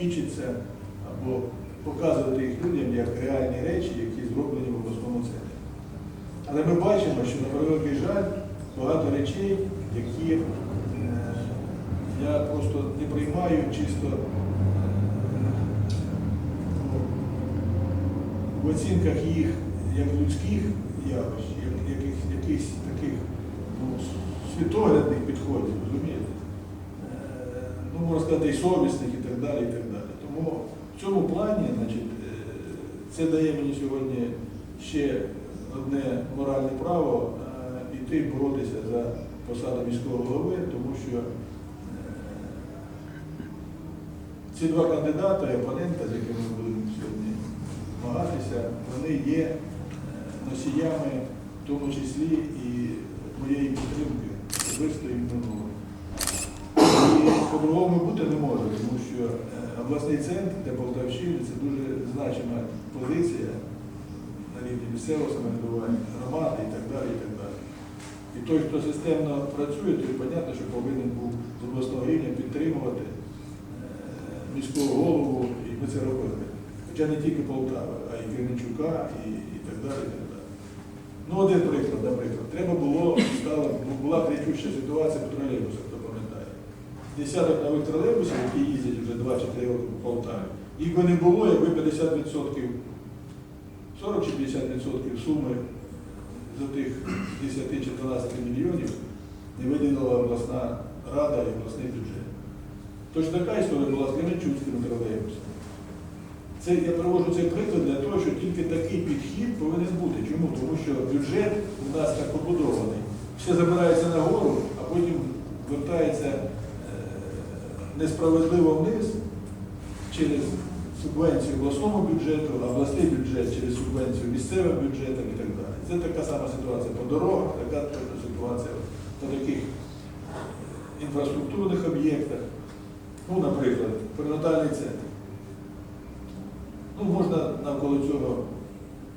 кічиться або показувати їх людям як реальні речі, які зроблені в обласному центрі. Але ми бачимо, що на превеликий жаль багато речей, які е, я просто не приймаю чисто е, ну, в оцінках їх як людських явищ, як яких, якихось таких ну, світоглядних підходів, розумієте? Е, Ну, можна сказати, і совісних, і так далі, і так далі. Тому в цьому плані, значить, е, це дає мені сьогодні ще одне моральне право е, іти боротися за посаду міського голови, тому що е, ці два кандидати, опонента, з якими ми будемо сьогодні змагатися, вони є е, носіями, в тому числі і моєї підтримки особистої і минулого. І по-другому бути не може, тому що е, обласний центр для Полтавщини це дуже значима позиція на рівні місцевого самоврядування, громади і так далі. І так далі. І той, хто системно працює, той, понятно, що повинен був з обласного рівня підтримувати е, міського голову, і ми це робили. Хоча не тільки Полтава, а й Кременчука, і, і так далі. І так далі. Ну, один приклад, наприклад. Треба було, стала, була кричуща ситуація по тролейбусах. Десяток нових тролейбусів, які їздять вже 2 чи 3 роки по Полтаві. Їх би не було, якби 50%, 40 чи 50% суми з тих 10 чи 12 мільйонів не виділила обласна рада і обласний бюджет. Точно така історія була з Кременчуцькими тролейбусами. Це я привожу цей приклад для того, що тільки такий підхід повинен бути. Чому? Тому що бюджет у нас так побудований. Все забирається нагору, а потім вертається несправедливо вниз через субвенцію обласному бюджету, обласний бюджет через субвенцію місцевим бюджетам і так далі. Це така сама ситуація по дорогах, така ситуація по таких інфраструктурних об'єктах. Ну, наприклад, перинатальний центр. Ну, можна навколо цього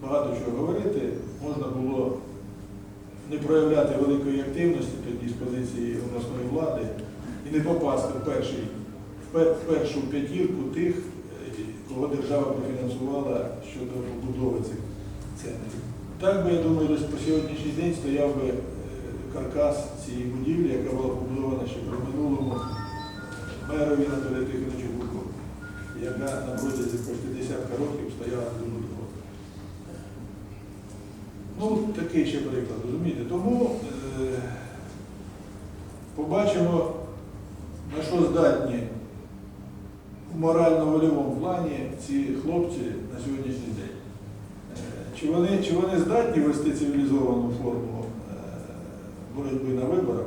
багато чого говорити. Можна було не проявляти великої активності тоді з позиції обласної влади не попасти в, перший, в першу п'ятірку тих, е, кого держава профінансувала щодо побудови цих центрів. Так би, я думаю, по сьогоднішній день стояв би е, каркас цієї будівлі, яка була побудована ще при минулому мерові Анатолію Тихоновичу Гуркову яка на протязі почти десятка років стояла дуже довго. Ну, такий ще приклад, розумієте? Тому е, побачимо, що здатні в морально-вольовому плані ці хлопці на сьогоднішній день. Е, Чи вони, чи вони здатні вести цивілізовану форму е, боротьби на виборах?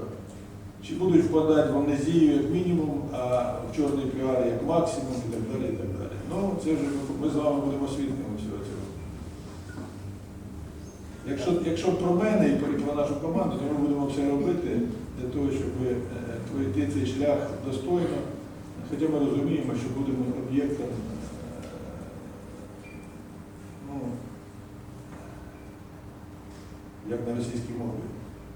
Чи будуть впадати в амнезію як мінімум, а в чорний піар як максимум і так далі. і так далі. Ну, це вже ми, з вами будемо свідками всього цього. Якщо, якщо про мене і про нашу команду, то ми будемо все робити для того, щоб е, пройти цей шлях достойно. Хоча ми розуміємо, що будемо об'єктом е, ну, як на російській мові,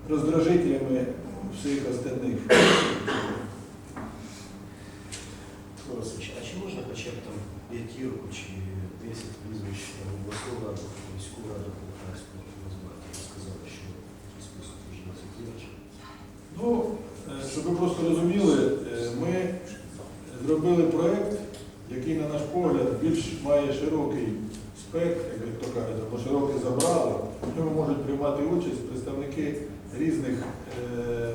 роздражителями всіх остальних. А чи можна хоча б там п'ятірку чи 10 прізвищ обласну раду, міську раду Полтавську назвати? Ви сказали, що в список вже не закінчив. Ну, е, щоб ви просто розуміли, е, ми зробили проєкт, який, на наш погляд, більш має широкий спектр, як то кажуть, або широке забрало. В ньому можуть приймати участь представники різних е,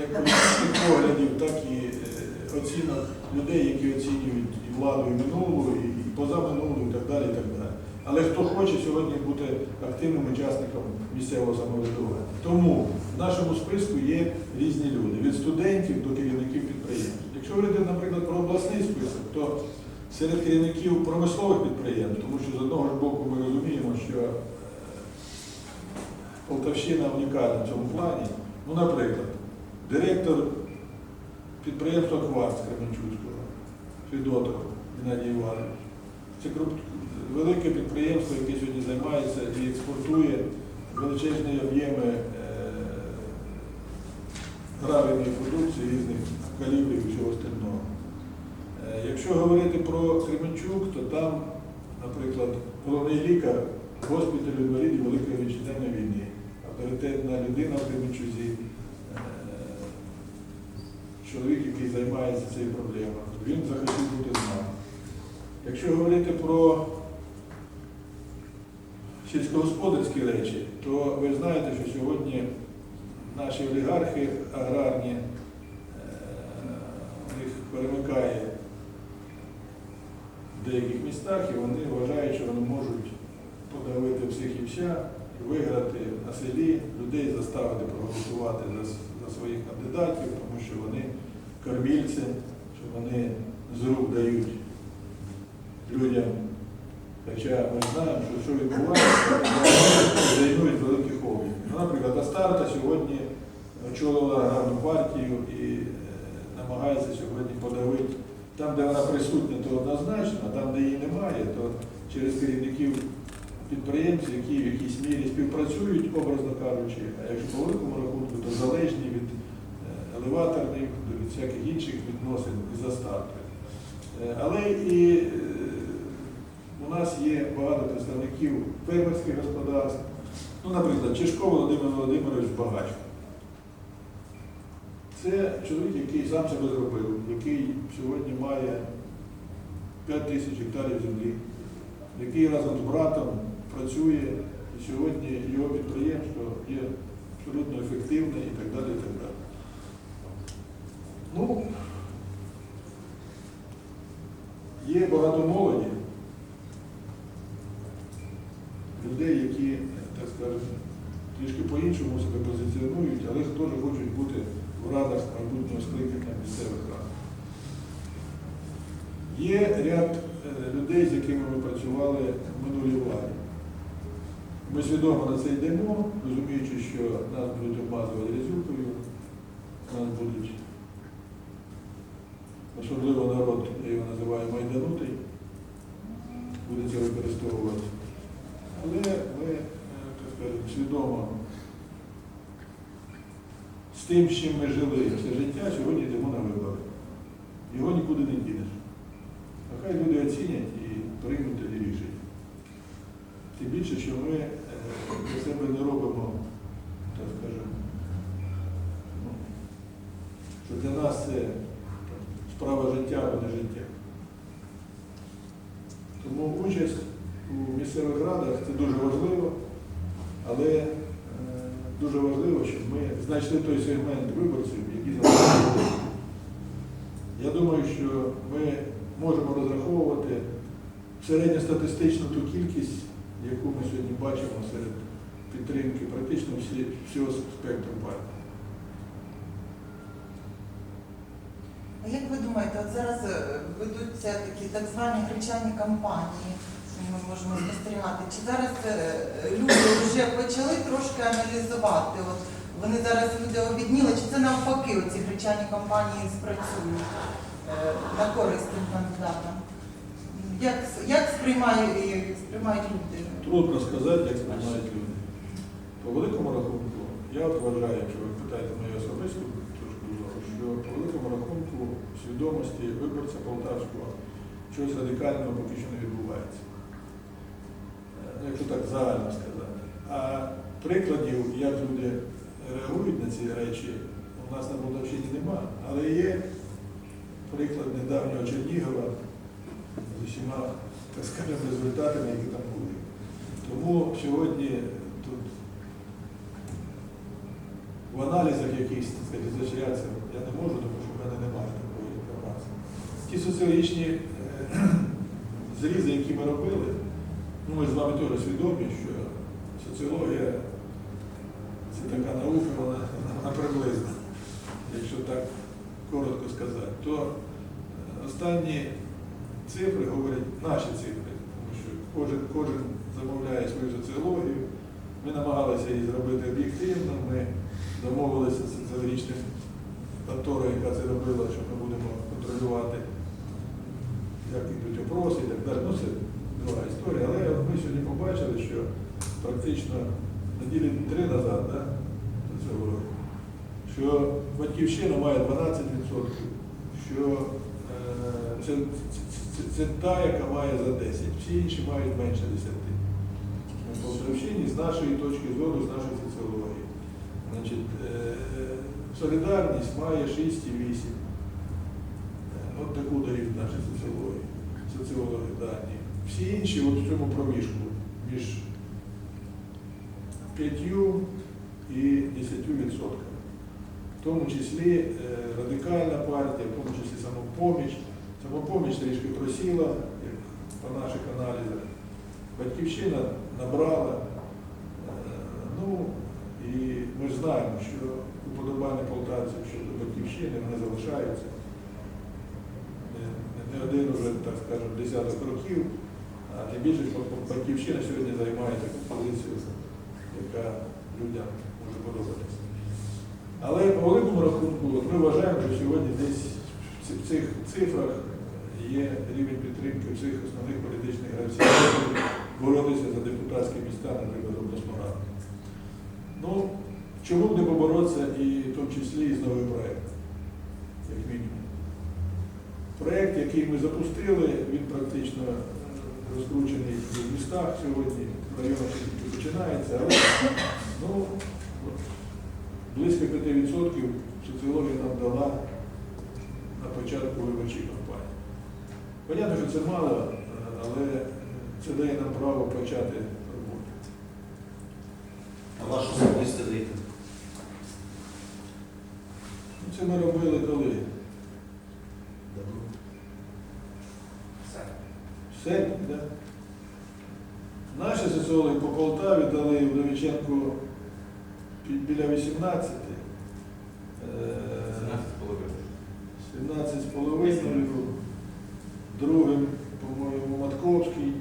як політичних поглядів, так і е, оцінок людей, які оцінюють і владу, і минулу, і позаминулу, і так далі. і так далі. Але хто хоче сьогодні бути активним учасником місцевого самоврядування. Тому в нашому списку є різні люди, від студентів до керівників підприємств. Якщо говорити, наприклад, про обласний список, то серед керівників промислових підприємств, тому що з одного ж боку ми розуміємо, що е, Полтавщина унікальна в цьому плані. Ну, наприклад, директор підприємства Кварц Кременчуцького, Федотов Геннадій Іванович. Це велике підприємство, яке сьогодні займається і експортує величезні об'єми е, гравійної продукції різних калібрів і всього остального. Е, Якщо говорити про Кременчук, то там, наприклад, головний лікар госпіталю інвалідів Великої Вітчизняної війни, авторитетна людина в Кременчузі, е, чоловік, який займається цією проблемою. Він захотів бути з нами. Якщо говорити про сільськогосподарські речі, то ви знаєте, що сьогодні наші олігархи аграрні, е, у них перемикає деяких містах, і вони вважають, що вони можуть подавити всіх і вся, виграти на селі, людей заставити проголосувати за, за своїх кандидатів, тому що вони кормільці, що вони з рук дають людям. Хоча ми знаємо, що що відбувається, вони займують великі хобі. Ну, наприклад, Астарта сьогодні очолила аграрну партію і е, намагається сьогодні подавити. Там, де вона присутня, то однозначно, а там, де її немає, то через керівників підприємців, які в якійсь мірі співпрацюють, образно кажучи, а якщо по великому рахунку, то залежні від е, елеваторних, від всяких інших відносин із Астартою. Е, Але і е, у нас є багато представників фермерських господарств. Ну, наприклад, Чешко Володимир Володимирович Багачко. Це чоловік, який сам себе зробив, який сьогодні має 5 тисяч гектарів землі, який разом з братом працює, і сьогодні його підприємство є абсолютно ефективне і так далі. І так далі. Ну, є багато молоді, людей, які, так скажемо, трішки по-іншому себе позиціонують, але теж хочуть бути в радах майбутнього скликання місцевих рад. Є ряд е, людей, з якими ми працювали в минулій владі. Ми свідомо на це йдемо, розуміючи, що нас будуть обмазувати різюкою, нас будуть, особливо народ, я його називаю майданутий, буде це використовувати. Але ми, е, так скажемо, свідомо тим, чим ми жили все життя, сьогодні йдемо на вибори. Його нікуди не дінеш. А хай люди оцінять і приймуть тоді рішення. Тим більше, що ми е, для себе не робимо, так скажемо, ну, що для нас це справа життя або не життя. Тому участь у місцевих радах це дуже важливо, щоб ми знайшли той сегмент виборців, які залишилися. Я думаю, що ми можемо розраховувати середньостатистичну ту кількість, яку ми сьогодні бачимо серед підтримки практично всі, всього спектру партій. А як ви думаєте, от зараз е, ведуться такі так звані гречані кампанії, що ми можемо спостерігати? Чи зараз е, люди вже почали трошки аналізувати? От вони зараз люди обідніли, чи це навпаки оці гречані кампанії спрацюють е, на користь тим кандидатам? Як, як сприймають, сприймають люди? Трудно сказати, як сприймають люди. По великому рахунку, я от вважаю, якщо ви питаєте мою особисту точку зору, що по великому рахунку свідомості виборця Полтавського щось радикального поки що не відбувається. Е, Якщо так загально сказати. А прикладів, як люди реагують на ці речі, у нас на Полтавщині нема. Але є приклад недавнього Чернігова з усіма, так скажемо, результатами, які там були. Тому сьогодні тут в аналізах якихось зачаятися я не можу, тому що в мене немає такої інформації. Ті соціологічні е, зрізи, які ми робили, ну ми з вами теж свідомі, що соціологія це така наука, вона, вона приблизна, якщо так коротко сказати, то е, останні цифри говорять наші цифри, тому що кожен, кожен замовляє свою соціологію. Ми намагалися її зробити об'єктивно, ми домовилися з соціологічним конторою, яка це робила, що ми будемо контролювати, як йдуть опроси і так далі. Ну, це друга історія. Але ми сьогодні побачили, що практично неділі три назад, да, до цього року, що батьківщина має 12%, що е, це, це, це, це та, яка має за 10. Всі інші мають менше 10. По Полтавщині з нашої точки зору, з нашої соціології. Значить, е, солідарність має 6,8. Е, От таку дають наші соціології, соціологи дані. Всі інші от в цьому проміжку між 5 і 10 відсотками. В тому числі е, радикальна партія, в тому числі самопоміч. Самопоміч трішки просіла, як по наших аналізах. Батьківщина набрала. Е, Ну, і ми ж знаємо, що уподобання полтавців щодо батьківщини. Не- Не, не один вже, так скажемо, десяток років, а тим більше батьківщина сьогодні займає таку позицію, яка людям може подобатися. Але по великому рахунку от ми вважаємо, що сьогодні десь в цих цифрах є рівень підтримки всіх основних політичних гравців, які боролися за депутатські міста, наприклад, обласну раду. Ну, чому б не поборотися і в тому числі і з новим проєктом, як мінімум. Проєкт, який ми запустили, він практично розкручений в містах сьогодні, в районах починається, але ну, близько 5% соціологія нам дала на початку виборчої кампанії. Понятно, що це мало, е, але це дає нам право почати роботу. А ваш особистий рейтинг? Ну, Це ми робили коли? Давно? В серпні, так? Наші соціологи по Полтаві дали Вдовиченку пі- біля 18. Е, 17 з половиною. Другим, по-моєму, Матковський.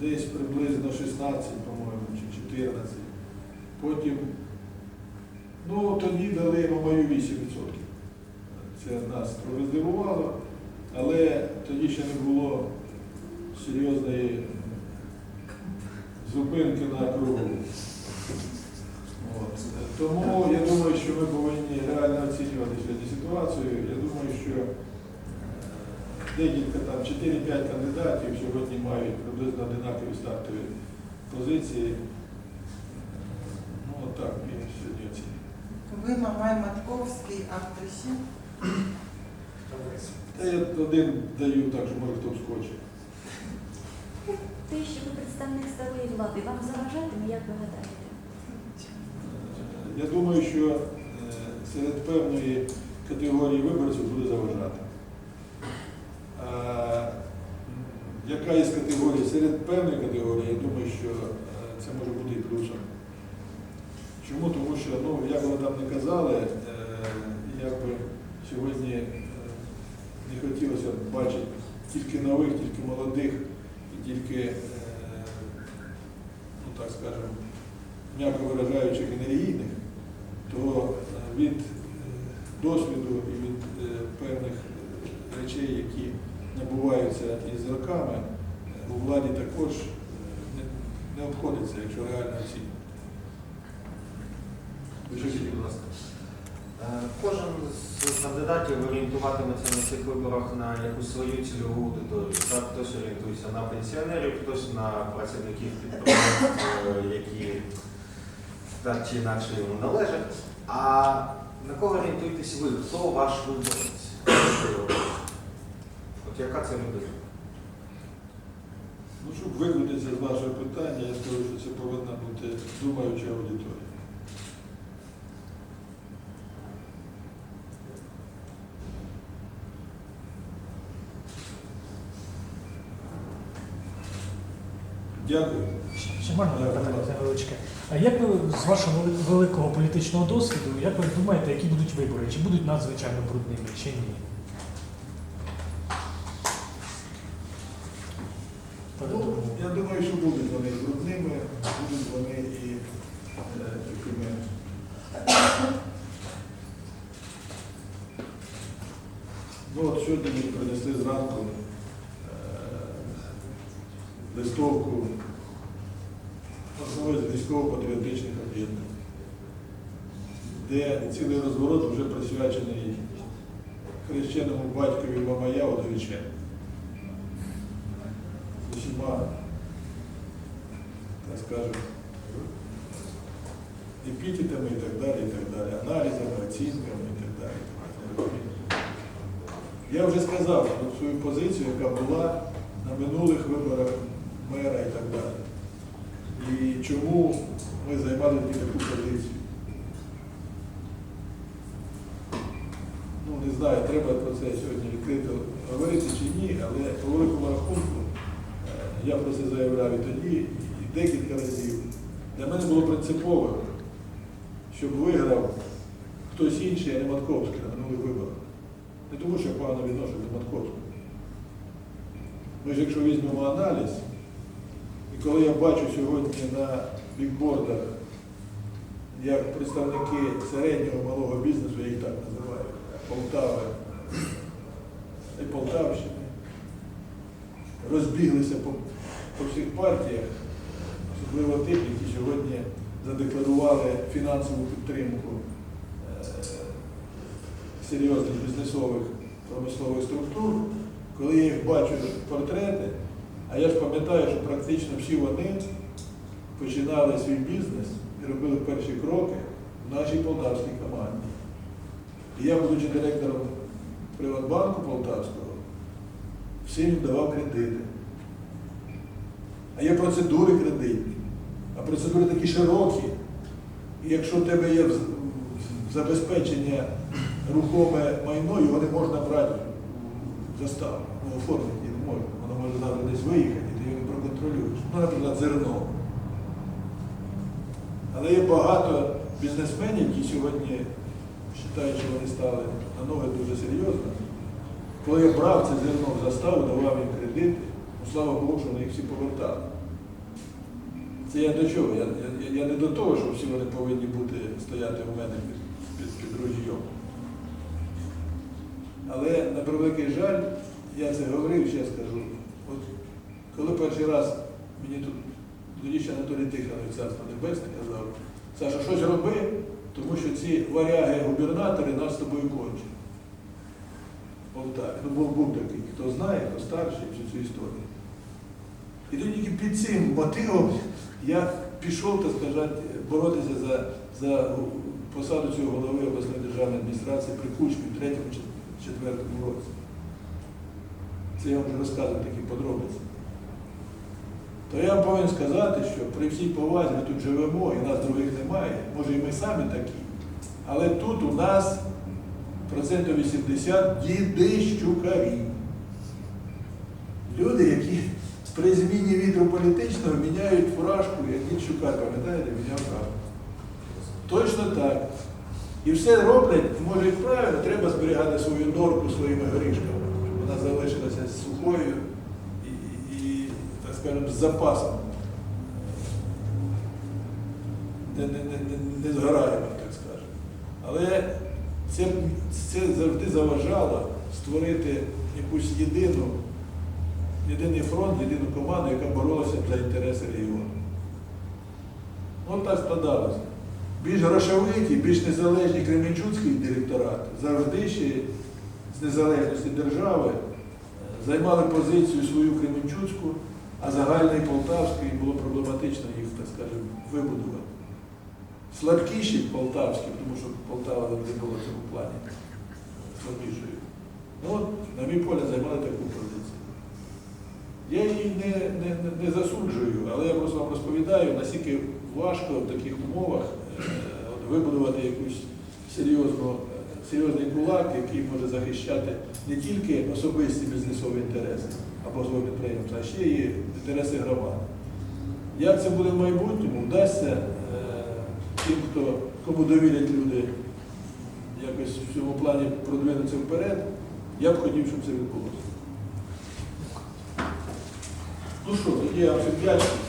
Десь приблизно 16, по-моєму, чи 14. Потім, ну тоді дали мою 8%. Це нас трохи здивувало, але тоді ще не було серйозної зупинки на кругу. От. Тому я думаю, що ми повинні реально оцінювати сьогодні ситуацію. Я думаю, що е, декілька там 4-5 кандидатів сьогодні мають приблизно одинакові стартові позиції. Ну, от так ми сьогодні оцінюємо. Ви Мамай Матковський, а хто? Та я один даю так, що може хто вскоче. Те, що ви представник старої влади, вам заважатиме, як ви гадаєте? Я думаю, що е, серед певної категорії виборців буде заважати. Яка із категорій? Серед певної категорії, я думаю, що е, це може бути і плюсом. Чому? Тому що, ну, як ви там не казали, е, як би сьогодні не хотілося бачити тільки нових, тільки молодих тільки, е, ну так скажемо, м'яко виражаючи генерійних, то е, від е, досвіду і від певних речей, які набуваються із роками, у владі також не, обходиться, якщо реально оцінювати. Ви? Будь ласка. Кожен з кандидатів орієнтуватиметься на цих виборах на якусь свою цільову аудиторію. Так, хтось орієнтується на пенсіонерів, хтось на працівників підприємств, е, які так чи інакше йому належать. А на кого орієнтуєтесь ви? Хто ваш виборець? От яка це людина? Ну, щоб викрутитися з вашого питання, я скажу, що це повинна бути думаюча аудиторія. Дякую. Ще- можна невеличке. А як ви з вашого великого політичного досвіду, як ви думаєте, які будуть вибори? Чи будуть надзвичайно брудними, чи ні? Ну, я думаю, що будуть вони брудними, будуть вони і е, такими. Ну от сьогодні мені принесли зранку листовку одного з військово-патріотичних об'єднань, де цілий розворот вже присвячений хрещеному батькові Мамая Одовиченка. З усіма, так скажемо, епітетами і так далі, і так далі, аналізами, оцінками і так далі. Я вже сказав свою позицію, яка була на минулих виборах мера і так далі. І чому ми займали таку позицію. Ну, не знаю, треба про це сьогодні відкрито говорити чи ні, але по великому рахунку е, я про це заявляв і тоді, і декілька разів. Для мене було принципово, щоб виграв хтось інший, а не Матковський на минулих виборах. Не тому, що я погано відношу до Матковського. Ми ж якщо візьмемо аналіз, коли я бачу сьогодні на бікбордах, як представники середнього малого бізнесу, я їх так називаю, Полтави і Полтавщини, розбіглися по, по всіх партіях, особливо тих, які сьогодні задекларували фінансову підтримку е, серйозних бізнесових промислових структур, коли я їх бачу портрети, а я ж пам'ятаю, що практично всі вони починали свій бізнес і робили перші кроки в нашій полтавській команді. І я, будучи директором Приватбанку Полтавського, всім давав кредити. А є процедури кредитні, а процедури такі широкі. І якщо в тебе є забезпечення рухоме майно, його не можна брати в заставу, оформити можна. Воно може завтра десь виїхати, ти його не проконтролюєш. Ну, наприклад, зерно. Але є багато бізнесменів, які сьогодні вважають, що вони стали на ноги дуже серйозно. Коли я брав це зерно в заставу, давав їм кредити, ну, слава Богу, що вони їх всі повертали. Це я до чого? Я, я, я не до того, що всі вони повинні бути стояти у мене під, під, під ружьом. Але на превеликий жаль, я це говорив, ще скажу. От коли перший раз мені тут тоді ще Анатолій Тихонович царство небесне казав, Саша, щось роби, тому що ці варяги губернатори нас з тобою кончать. Полтаві. Ну, був, був такий, хто знає, хто старший всю цю історію. І тоді тільки під цим мотивом я пішов, так сказати, боротися за, за посаду цього голови обласної державної адміністрації при Кучмі в третьому чи четвертому році. Це я вже розказую такі подробиці. То я повинен сказати, що при всій повазі ми тут живемо, і нас других немає, може і ми самі такі, але тут у нас процентів 80 діди щукарі. Люди, які при зміні вітру політичного міняють фуражку, як дід Щукар, пам'ятаєте, міняв фуражку. Точно так. І все роблять, може і правильно, треба зберігати свою норку своїми горішками, вона залишилася сухою і, і, так скажемо, з запасом. Не, не, не, не, згораємо, так скажемо. Але це, це завжди заважало створити якусь єдину, єдиний фронт, єдину команду, яка боролася за інтереси регіону. От так складалося. Більш грошовиті, більш незалежні Кременчуцький директорат завжди ще з незалежності держави е, займали позицію свою Кременчуцьку, а загальний Полтавський було проблематично їх, так скажемо, вибудувати. Слабкіші полтавські, тому що Полтава завжди була в цьому плані слабішою. Ну, от, на мій погляд, займали таку позицію. Я її не, не, не- не засуджую, але я просто вам розповідаю, наскільки важко в таких умовах е, вибудувати якусь серйозну, е, серйозний кулак, який може захищати не тільки особисті бізнесові інтереси або свого підприємства, а ще й інтереси громади. Як це буде в майбутньому, вдасться е, тим, хто, кому довірять люди якось в цьому плані продвинутися вперед, я б хотів, щоб це відбулося. Ну що, тоді я всім вдячний.